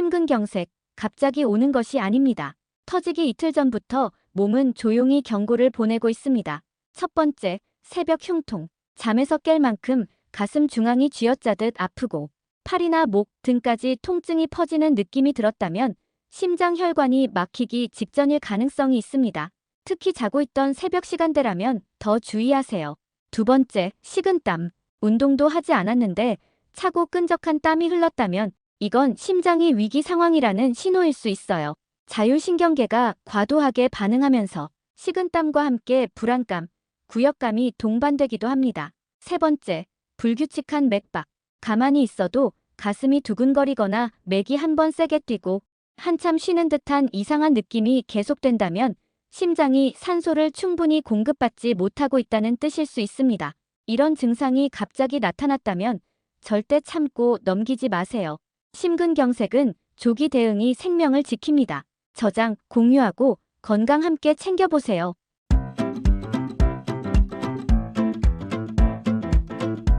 심근경색, 갑자기 오는 것이 아닙니다. 터지기 이틀 전부터 몸은 조용히 경고를 보내고 있습니다. 첫 번째, 새벽 흉통. 잠에서 깰 만큼 가슴 중앙이 쥐어짜듯 아프고 팔이나 목 등까지 통증이 퍼지는 느낌이 들었다면 심장 혈관이 막히기 직전일 가능성이 있습니다. 특히 자고 있던 새벽 시간대라면 더 주의하세요. 두 번째, 식은땀. 운동도 하지 않았는데 차고 끈적한 땀이 흘렀다면 이건 심장이 위기 상황이라는 신호일 수 있어요. 자율신경계가 과도하게 반응하면서 식은땀과 함께 불안감, 구역감이 동반되기도 합니다. 세 번째, 불규칙한 맥박. 가만히 있어도 가슴이 두근거리거나 맥이 한 번 세게 뛰고 한참 쉬는 듯한 이상한 느낌이 계속된다면 심장이 산소를 충분히 공급받지 못하고 있다는 뜻일 수 있습니다. 이런 증상이 갑자기 나타났다면 절대 참고 넘기지 마세요. 심근경색은 조기 대응이 생명을 지킵니다. 저장, 공유하고 건강 함께 챙겨보세요.